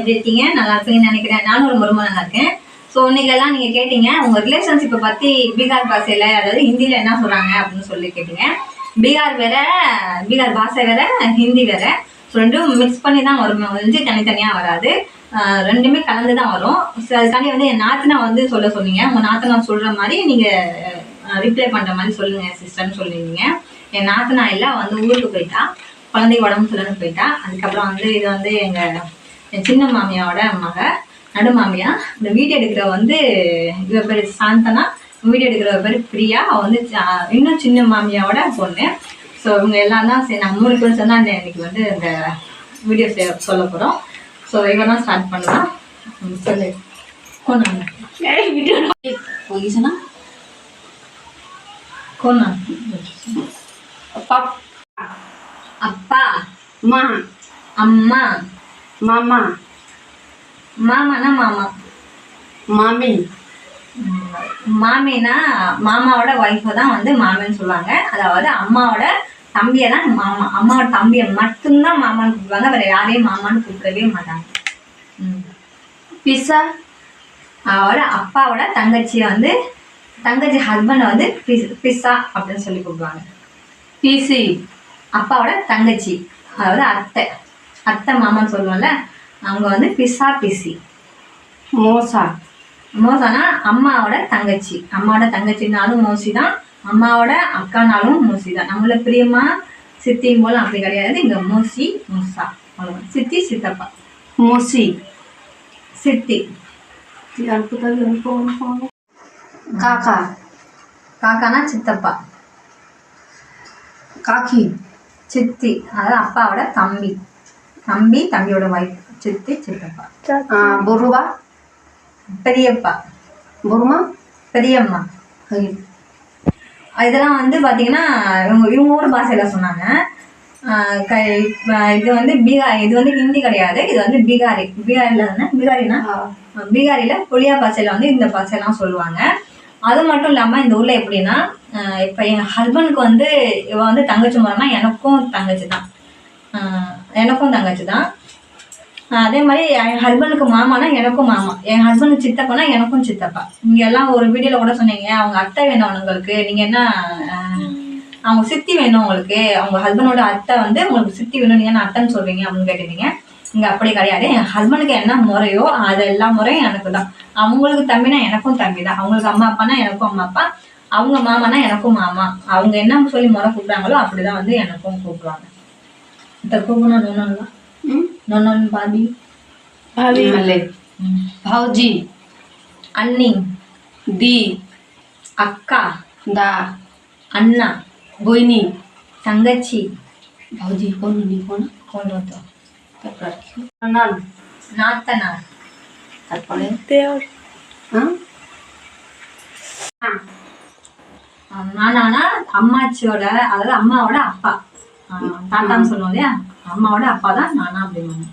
எப்படி இருக்கீங்க நல்லா இருக்கீங்கன்னு நினைக்கிறேன். நானும் ரொம்ப ரொம்ப நல்லா இருக்கேன். ஸோ இன்னைக்கெல்லாம் நீங்கள் கேட்டீங்க உங்கள் ரிலேஷன்ஷிப்பை பற்றி பீகார் பாஷையில் அதாவது ஹிந்தியில் என்ன சொல்கிறாங்க அப்படின்னு சொல்லி கேட்டீங்க. பீகார் வேற பீகார் பாஷை வேற ஹிந்தி வேற. ஸோ ரெண்டும் மிக்ஸ் பண்ணி தான் வரும். வந்து தனித்தனியாக வராது. ரெண்டுமே கலந்து தான் வரும். ஸோ அதுக்காண்டி வந்து என் நாத்தனா வந்து சொல்ல சொன்னீங்க. உங்கள் நாத்தனா சொல்கிற மாதிரி நீங்கள் ரிப்ளை பண்ணுற மாதிரி சொல்லுங்கள் சிஸ்டர்னு சொல்லியிருந்தீங்க. என் நாத்தனா இல்லை வந்து ஊருக்கு போயிட்டா. குழந்தைக்கு உடம்பு சொல்லணும்னு போயிட்டா. அதுக்கப்புறம் வந்து இது வந்து எங்கள் என் சின்ன மாமியாவோட மக நடு மாமியா இந்த வீடியோ எடுக்கிற வந்து இவ பேர் சாந்தனா. வீடியோ எடுக்கிற பேர் பிரியா. அவள் வந்து இன்னும் சின்ன மாமியாவோட பொண்ணு. ஸோ இவங்க எல்லாம் தான் சரி நான் மூணு பேர் சொன்னால் இன்னைக்கு வந்து இந்த வீடியோ சொல்ல போகிறோம் ஸோ தான் ஸ்டார்ட் பண்ணலாம் சொல்லு. கொண்டாங்க கொண்டா அப்பா. அப்பா. அம்மா. அம்மா. மாமா. மாமானா மாமா? மாமி. மாமினா மாமாவோட ஒய்ஃபை தான் வந்து மாமின்னு சொல்லுவாங்க. அதாவது அம்மாவோட தம்பியை தான் மாமா. அம்மாவோட தம்பியை மட்டும்தான் மாமான்னு கூப்பிடுவாங்க. வேற யாரையும் மாமான்னு கூப்பிடவே மாட்டாங்க. பிசா அவரோட அப்பாவோட தங்கச்சியை வந்து தங்கச்சி ஹஸ்பண்டை வந்து பிஸ் பிஸ்ஸா அப்படின்னு சொல்லி கூப்பிடுவாங்க. பிசி. அப்பாவோட தங்கச்சி அதாவது அத்தை. அத்தை மாமான்னு சொல்லுவோம்ல அவங்க வந்து பிசா பிசி. மோசா. மோசானா அம்மாவோட தங்கச்சி. அம்மாவோட தங்கச்சினாலும் மோசி தான் அம்மாவோட அக்கானாலும் மோசி தான் நம்மள பிரியமா சித்தியும் போல அப்படி கிடையாது. இங்க மோசி மோசா. அவ்வளோதான் சித்தி சித்தப்பா. மோசி. சித்தி. காக்கா. காக்கானா சித்தப்பா. காக்கி. சித்தி. அதாவது அப்பாவோட தம்பி. தம்பி தம்பியோட ஒய்ஃப் சித்தி சித்தப்பா. புருவா? பெரியப்பா. புருமா? பெரியம்மா. இதெல்லாம் வந்து பார்த்தீங்கன்னா இவங்க இவங்க ஒரு பாஷையில் சொன்னாங்க. க இது வந்து பீகார் இது வந்து ஹிந்தி கிடையாது. இது வந்து பீகாரி. பீகாரில் தானே பீகாரினா? பீகாரியில் புளியா பாஷையில் வந்து இந்த பாஷைலாம் சொல்லுவாங்க. அது மட்டும் இல்லாமல் இந்த ஊரில் எப்படின்னா இப்போ எங்கள் ஹஸ்பண்ட்க்கு வந்து இவன் வந்து தங்கச்சி முறைனா எனக்கும் தங்கச்சி தான் எனக்கும் தங்கச்சி தான். அதே மாதிரி என் ஹஸ்பண்டுக்கு மாமானா எனக்கும் மாமா. என் ஹஸ்பண்டுக்கு சித்தப்பானா எனக்கும் சித்தப்பா. இங்கே எல்லாம் ஒரு வீடியோவில் கூட சொன்னீங்க அவங்க அத்தை வேணும் உங்களுக்கு நீங்கள் என்ன அவங்க சித்தி வேணும் உங்களுக்கு. அவங்க ஹஸ்பண்டோட அத்தை வந்து உங்களுக்கு சித்தி வேணும். நீங்கள் என்ன அத்தைன்னு சொல்கிறீங்க அப்படின்னு கேட்டிருந்தீங்க. இங்கே அப்படி கிடையாது. என் ஹஸ்பண்டுக்கு என்ன முறையோ அது எல்லா முறையும் எனக்கு தான். அவங்களுக்கு தம்பினா எனக்கும் தம்பி தான். அவங்களுக்கு அம்மா அப்பானா எனக்கும் அம்மா அப்பா. அவங்க மாமானா எனக்கும் மாமா. அவங்க என்ன சொல்லி முறை கூப்பிடுறாங்களோ அப்படிதான் வந்து எனக்கும் கூப்பிடுவாங்க. இந்த கூப்பிடணும் நொன்னலாம் நொன்னு பாபி ভালে ভাউজি அண்ணி দি அக்கா দা அண்ணா বইনি தங்கச்சி ভাউজি কোন নি কোন கொண்டு வந்தோம் তারপর কি নান நாத்தனார் তারপরে হ্যাঁ ஆஹ் நானானா அம்மாச்சியோட அதாவது அம்மாவோட அப்பா ஆஹ் தாத்தான்னு சொல்லுவோம் இல்லையா? அம்மாவோட அப்பா தான் நானா அப்படிம்பாங்க.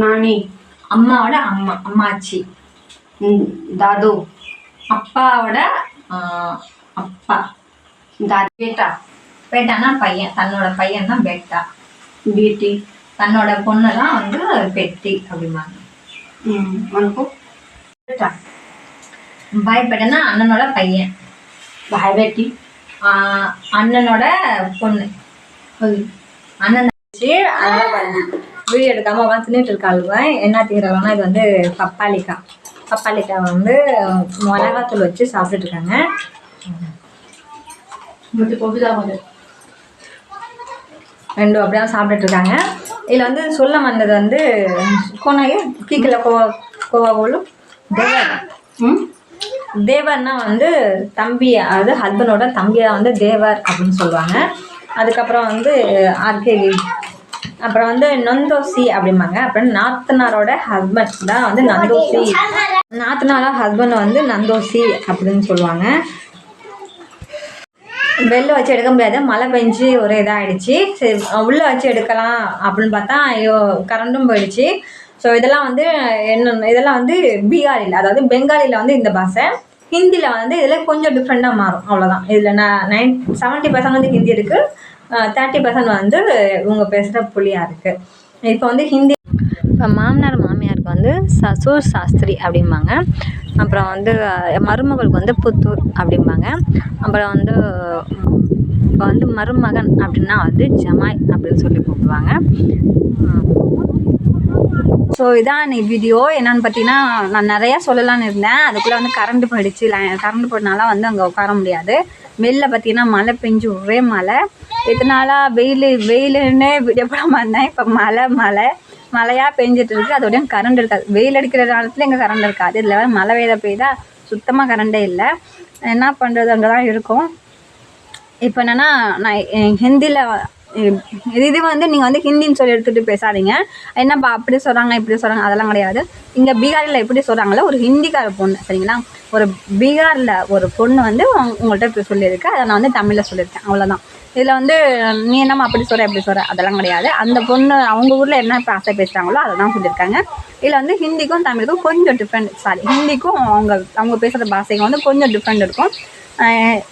நானி. அம்மாவோட அம்மா அம்மாச்சி. தாது. அப்பாவோட அப்பா. தாது. பேட்டா. பேட்டானா பையன் தன்னோட பையன் தான் பேட்டா. பேட்டி. தன்னோட பொண்ணு தான் வந்து பெட்டி அப்படிம்பாங்க. உனக்கும் பேட்டா. பயப்பட்டனா அண்ணனோட பையன். பயபெட்டி. அண்ணனோட பொண்ணு. அண்ணன் வீடியோ எடுக்காமல் உட்காந்து தின்னுட்டு இருக்காளுங்க. என்ன தீரலாம் இது வந்து பப்பாளிக்காய் பப்பாளிக்காய் வந்து மிளகாத்தூள் வச்சு சாப்பிட்டுட்டு இருக்காங்க. ரெண்டும் அப்படியே சாப்பிட்டுட்டு இருக்காங்க. இதில் வந்து சொல்ல வந்தது வந்து கோனாயே கீக்கில் கோவா கோவாகோலும் தேவர் தேவர்னா வந்து தம்பி அதாவது ஹஸ்பண்டோட தம்பியாக வந்து தேவர் அப்படின்னு சொல்லுவாங்க. அதுக்கப்புறம் வந்து ஆர்கேவி அப்புறம் வந்து நொந்தோசி அப்படிம்பாங்க. அப்புறம் நாத்தனாரோட ஹஸ்பண்ட் தான் வந்து நந்தோசி நாத்தனாரோட ஹஸ்பண்ட் வந்து நந்தோசி அப்படின்னு சொல்லுவாங்க. வெளில வச்சு எடுக்க முடியாது. மழை பெஞ்சு ஒரு இதாகிடுச்சு சரி உள்ளே வச்சு எடுக்கலாம் அப்படின்னு பார்த்தா ஐயோ கரண்டும் போயிடுச்சு. ஸோ இதெல்லாம் வந்து என்ன இதெல்லாம் வந்து பீகாரில் அதாவது பெங்காலியில் வந்து இந்த பாஷை ஹிந்தியில் வந்து இதில் கொஞ்சம் டிஃப்ரெண்ட்டாக மாறும். அவ்வளோதான் இதில் நான் நைன் செவன்ட்டி பர்சன்ட் வந்து ஹிந்தி இருக்குது தேர்ட்டி பர்சன்ட் வந்து இவங்க பேசுகிற புள்ளியாக இருக்குது இப்போ வந்து ஹிந்தி இப்போ மாமனார் மாமியாருக்கு வந்து சசூர் சாஸ்திரி அப்படிம்பாங்க. அப்புறம் வந்து மருமகளுக்கு வந்து புத்தூர் அப்படிம்பாங்க. அப்புறம் வந்து இப்போ வந்து மருமகன் அப்படின்னா வந்து ஜமாய் அப்படின்னு சொல்லி கூப்பிடுவாங்க. ஸோ இதான் இன்னைக்கு வீடியோ என்னன்னு பார்த்தீங்கன்னா நான் நிறையா சொல்லலான்னு இருந்தேன். அதுக்குள்ளே வந்து கரண்ட் போயிடுச்சு. கரண்ட் போயிடனால வந்து அங்கே உட்கார முடியாது. வெளில பார்த்தீங்கன்னா மழை பெஞ்சு ஒரே மழை. எத்தனை நாளாக வெயில் வெயிலுன்னு வீடியோ போடாமல் இருந்தேன். இப்போ மழை மழை. மழையாக பெஞ்சிட்டு இருக்கு. அதோடய கரண்ட் இருக்காது. வெயில் அடிக்கிற காலத்தில் எங்கள் கரண்ட் இருக்காது. இதில் வேறு மழை வேலை பெய்தா சுத்தமாக கரண்டே இல்லை. என்ன பண்ணுறது அங்கே தான் இருக்கும். இப்போ என்னென்னா நான் ஹிந்தியில் இது வந்து நீங்கள் வந்து ஹிந்தின்னு சொல்லி எடுத்துகிட்டு பேசாதீங்க. என்னப்பா அப்படி சொல்கிறாங்க இப்படி சொல்கிறாங்க அதெல்லாம் கிடையாது. இங்கே பீகாரில் எப்படி சொல்கிறாங்களோ ஒரு ஹிந்திக்கார பொண்ணு சரிங்களா? ஒரு பீகாரில் ஒரு பொண்ணு வந்து உங்கள்கிட்ட இப்போ சொல்லியிருக்கு. அதை நான் வந்து தமிழில் சொல்லியிருக்கேன் அவ்வளோதான் இதில் வந்து நீ என்னம்மா அப்படி சொல்கிற எப்படி சொல்கிற அதெல்லாம் கிடையாது. அந்த பொண்ணு அவங்க ஊரில் என்ன பாசை பேசுகிறாங்களோ அதை தான் சொல்லியிருக்காங்க. இதில் வந்து ஹிந்திக்கும் தமிழுக்கும் கொஞ்சம் டிஃப்ரெண்ட் சாரி ஹிந்திக்கும் அவங்க அவங்க பேசுகிற பாஷைக்கும் வந்து கொஞ்சம் டிஃப்ரெண்ட் இருக்கும்.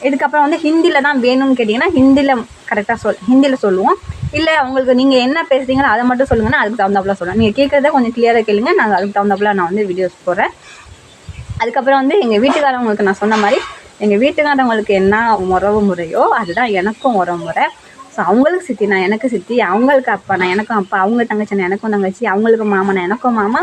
இதுக்கப்புறம் வந்து ஹிந்தியில் தான் வேணும்னு கேட்டிங்கன்னா ஹிந்தியில் கரெக்டாக சொல் ஹிந்தியில் சொல்லுவோம். இல்லை உங்களுக்கு நீங்கள் என்ன பேசுகிறீங்களோ அதை மட்டும் சொல்லுங்கன்னா அதுக்கு தகுந்தாப்புல சொல்லுவேன் நீங்கள் கேட்குறத கொஞ்சம் கிளியராக கேளுங்க. நாங்கள் அதுக்கு தகுந்தாப்பில் நான் வந்து வீடியோஸ் போடுறேன். அதுக்கப்புறம் வந்து எங்கள் வீட்டுக்காரவங்களுக்கு நான் சொன்ன மாதிரி எங்கள் வீட்டுக்காரவங்களுக்கு என்ன உறவு முறையோ அதுதான் எனக்கும் உறவு முறை. ஸோ அவங்களுக்கு சித்தி நான் எனக்கு சித்தி. அவங்களுக்கு அப்பா நான் எனக்கும் அப்பா. அவங்க தங்கச்சி நான் எனக்கும் தங்கச்சி. அவங்களுக்கு மாமா நான் எனக்கும் மாமா.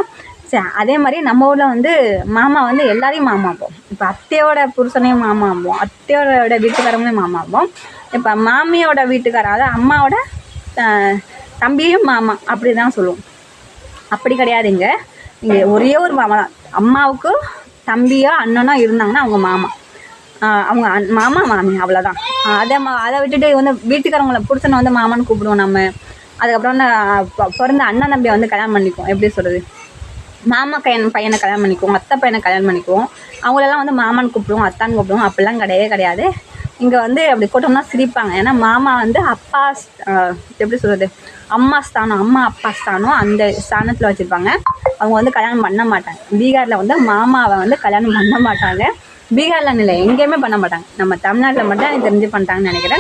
அதே மாதிரி நம்ம ஊரில் வந்து மாமா வந்து எல்லாரையும் மாமாப்போம் இப்போ அத்தையோட புருஷனையும் மாமாப்போம் அத்தையோட வீட்டுக்காரங்களையும் மாமாப்போம் இப்போ மாமியோட வீட்டுக்காரன் அதாவது அம்மாவோட தம்பியும் மாமா அப்படி தான் சொல்லுவோம். அப்படி கிடையாது இங்கே. இங்கே ஒரே ஒரு மாமா தான். அம்மாவுக்கு தம்பியோ அண்ணனோ இருந்தாங்கன்னா அவங்க மாமா. அவங்க அண்- மாமா மாமி அவ்வளோதான் அதை மா அதை விட்டுட்டு வந்து வீட்டுக்காரவங்கள புருஷனை வந்து மாமான்னு கூப்பிடுவோம் நம்ம. அதுக்கப்புறம் வந்து பிறந்த அண்ணன் தம்பியை வந்து கல்யாணம் பண்ணிக்குவோம். எப்படி சொல்கிறது மாமா கையன் பையனை கல்யாணம் பண்ணிக்குவோம். அத்தை பையனை கல்யாணம் பண்ணிக்குவோம். அவங்களெல்லாம் வந்து மாமான்னு கூப்பிடுவோம் அத்தான்னு கூப்பிடுவோம். அப்படிலாம் கிடையவே கிடையாது. இங்கே வந்து அப்படி கூட்டம்னா சிரிப்பாங்க. ஏன்னா மாமா வந்து அப்பா ஸ்- எப்படி சொல்கிறது அம்மா ஸ்தானம் அம்மா அப்பா ஸ்தானம் அந்த ஸ்தானத்தில் வச்சுருப்பாங்க. அவங்க வந்து கல்யாணம் பண்ண மாட்டாங்க. பீகாரில் வந்து மாமாவை வந்து கல்யாணம் பண்ண மாட்டாங்க. பீகாரில் இல்லை எங்கேயுமே பண்ண மாட்டாங்க. நம்ம தமிழ்நாட்டில் மட்டும் எனக்கு தெரிஞ்சு பண்ணிட்டாங்கன்னு நினைக்கிறேன்.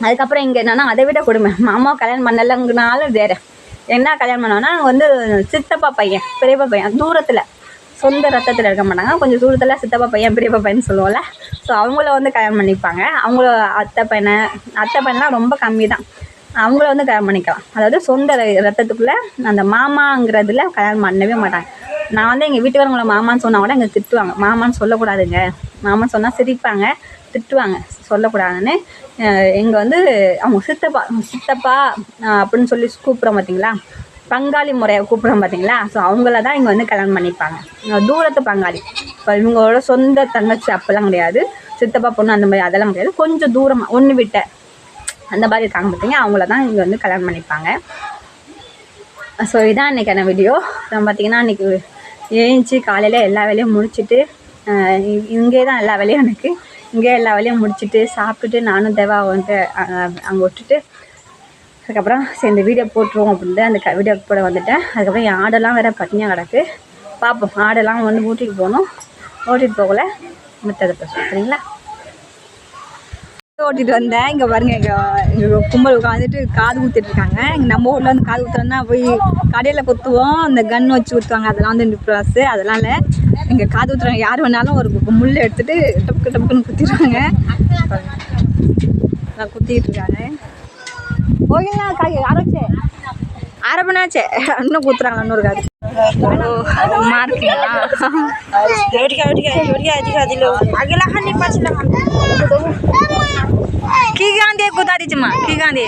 அதுக்கப்புறம் இங்கே என்னென்னா அதை விட கொடுமை. மாமாவை கல்யாணம் பண்ணலங்கனாலும் வேறு. என்ன கல்யாணம் பண்ணோன்னா வந்து சித்தப்பா பையன் பெரியப்பா பையன் தூரத்தில். சொந்த ரத்தத்தில் இருக்க மாட்டாங்க. கொஞ்சம் தூரத்தில் சித்தப்பா பையன் பெரியப்பா பையன் சொல்லுவோம்ல ஸோ அவங்கள வந்து கல்யாணம் பண்ணிப்பாங்க. அவங்கள அத்தை பையனை அத்தை பையன்லாம் ரொம்ப கம்மி தான் அவங்கள வந்து கல்யாணம் பண்ணிக்கலாம். அதாவது சொந்த ர- ரத்தத்துக்குள்ளே அந்த மாமாங்கிறதுல கல்யாணம் பண்ணவே மாட்டாங்க. நான் வந்து எங்கள் வீட்டுக்காரங்கள மாமான்னு சொன்னால் கூட எங்கள் திட்டுவாங்க. மாமான்னு சொல்லக்கூடாதுங்க. மாமான்னு சொன்னால் சிரிப்பாங்க. திட்டுவாங்க. சொல்லக்கூடாதுன்னு எங்கள் வந்து அவங்க சித்தப்பா சித்தப்பா அப்படின்னு சொல்லி கூப்பிட்றோம் பார்த்தீங்களா பங்காளி முறையை கூப்பிட்றோம் பார்த்தீங்களா ஸோ அவங்கள தான் இங்கே வந்து கல்யாணம் பண்ணிப்பாங்க. தூரத்து பங்காளி. இப்போ இவங்களோட சொந்த தங்கச்சி அப்போல்லாம் கிடையாது. சித்தப்பா பொண்ணு அந்த மாதிரி அதெல்லாம் கிடையாது. கொஞ்சம் தூரமாக ஒன்று விட்ட அந்த மாதிரி இருக்காங்க பார்த்தீங்க அவங்கள தான் இங்கே வந்து கல்யாணம் பண்ணிப்பாங்க. ஸோ இதான் இன்றைக்கான வீடியோ நம்ம பார்த்தீங்கன்னா இன்றைக்கி ஏஞ்சி காலையில் எல்லா வேலையும் முடிச்சுட்டு இங்கே தான் எல்லா வேலையும் எனக்கு. இங்கே எல்லா வேலையும் முடிச்சுட்டு சாப்பிட்டுட்டு நானும் தேவா வந்து அங்கே விட்டுட்டு அதுக்கப்புறம் சரி இந்த வீடியோ போட்டுருவோம் அப்படின்ட்டு அந்த க வீடியோ போட வந்துட்டேன். அதுக்கப்புறம் என் ஆடெல்லாம் வேறு பட்டினியாக கிடக்கு. பார்ப்போம் ஆடெல்லாம் வந்து ஊட்டிகிட்டு போகணும். ஓட்டிகிட்டு போகல. மற்றதை பேசுவோம். சரிங்களா? ஓட்டிட்டு வந்தேன். இங்கே பாருங்க இங்கே இங்கே கும்பல் உட்காந்துட்டு காது குத்திட்டு இருக்காங்க இங்கே நம்ம ஊரில் வந்து காது குத்துறோம்னா போய் கடையில் குத்துவோம். அந்த கன் வச்சு குத்துவாங்க. அதெல்லாம் வந்து டிஃப்ராஸு அதெல்லாம் இல்லை. இங்கே காது குத்துறாங்க யார் வேணாலும் ஒரு முள் எடுத்துட்டு டப்புக்கு டப்புக்குன்னு குத்திடுவாங்க நான் குத்திக்கிட்டு இருக்காங்க ஓகேங்களா காய் ஆரம்பிச்சே? அரை மணி இன்னும் குத்துறாங்க இன்னொரு காது. मार के बैठ गया बैठ गया बैठ गया दिखा दिलो आगे लखन नहीं पाछ लखन की गान दे गोदारी जमा की गान दे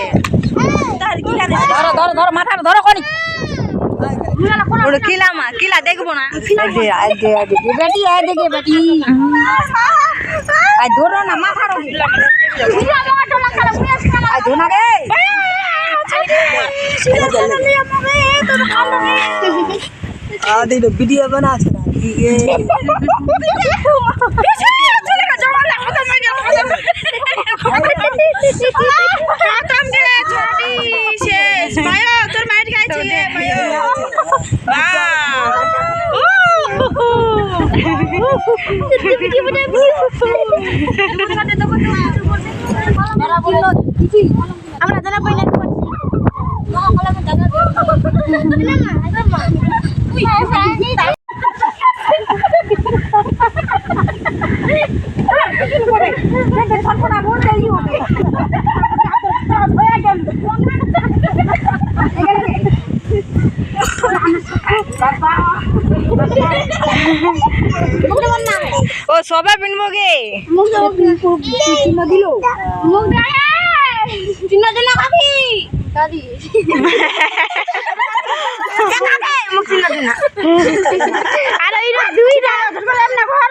धर की गान दे धर धर धर माथा धर कोनी ওর কিলা মা কিলা দেখব না আগে আগে আগে বেটি আগে বেটি আই ধরো না মাথা ধরো আই ধরো না রে आधी तो वीडियो बना सका আমরা ও সবাই পিনবো গে আর এই দুই না ঘর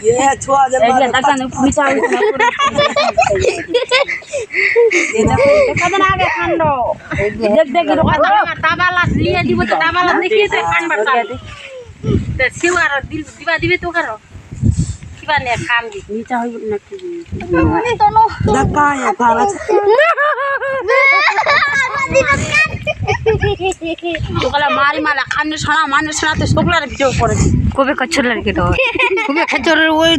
Ya, tua aja, Pak. ওগুলা মারি মালা খান্ডে সোনা মানে সোনাতে সবগুলার ভিডিও করেছি কবে কচ্ছলের কি তো? কবে কচ্ছলের ওই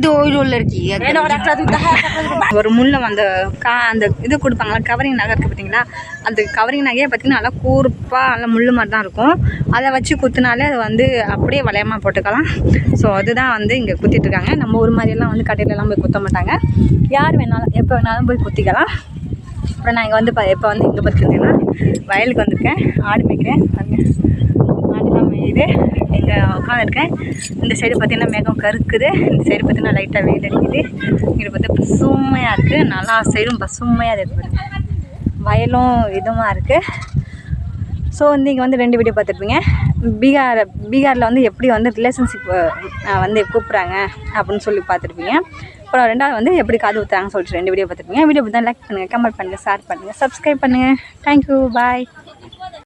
ஒரு முள்ள அந்த கா அந்த இது கொடுப்பாங்களா கவரிங் நகருக்கு இருக்குது அந்த கவரிங் நகையை பார்த்திங்கன்னா நல்லா கூர்ப்பாக நல்லா முள்ளு மாதிரி தான் இருக்கும் அதை வச்சு குத்துனாலே அதை வந்து அப்படியே வளையமாக போட்டுக்கலாம். ஸோ அதுதான் வந்து இங்கே குத்திட்டுருக்காங்க நம்ம ஊர் மாதிரியெல்லாம் வந்து கடையிலலாம் போய் குத்த மாட்டாங்க. யார் வேணாலும் எப்போ வேணாலும் போய் குத்திக்கலாம். அப்புறம் நான் இங்கே வந்து இப்போ வந்து இங்கே பார்த்துருக்கேன்னா வயலுக்கு வந்திருக்கேன். ஆடு மேய்க்கிறேன். ஆடுலாம் மேயுது. இங்கே உட்காந்துருக்கேன். இந்த சைடு பார்த்தீங்கன்னா மேகம் கருக்குது. இந்த சைடு பார்த்தீங்கன்னா லைட்டாக வெயில் அடிக்குது. இங்கே பார்த்து பசுமையாக இருக்குது நல்லா சைடும் பசுமையாக இருக்குது வயலும் இதுமாக இருக்குது ஸோ வந்து இங்கே வந்து ரெண்டு வீடியோ பார்த்துருப்பீங்க பீகார் பீகாரில் வந்து எப்படி வந்து ரிலேஷன்ஷிப் வந்து கூப்பிட்றாங்க அப்படின்னு சொல்லி பார்த்துருப்பீங்க அப்புறம் ரெண்டாவது வந்து எப்படி காது ஊற்றுறாங்கன்னு சொல்லிட்டு ரெண்டு வீடியோ பார்த்துருப்பீங்க. வீடியோ பார்த்தா லைக் பண்ணுங்கள் கமெண்ட் பண்ணுங்கள் ஷேர் பண்ணுங்கள் சப்ஸ்கிரைப் பண்ணுங்கள் தேங்க்யூ பாய்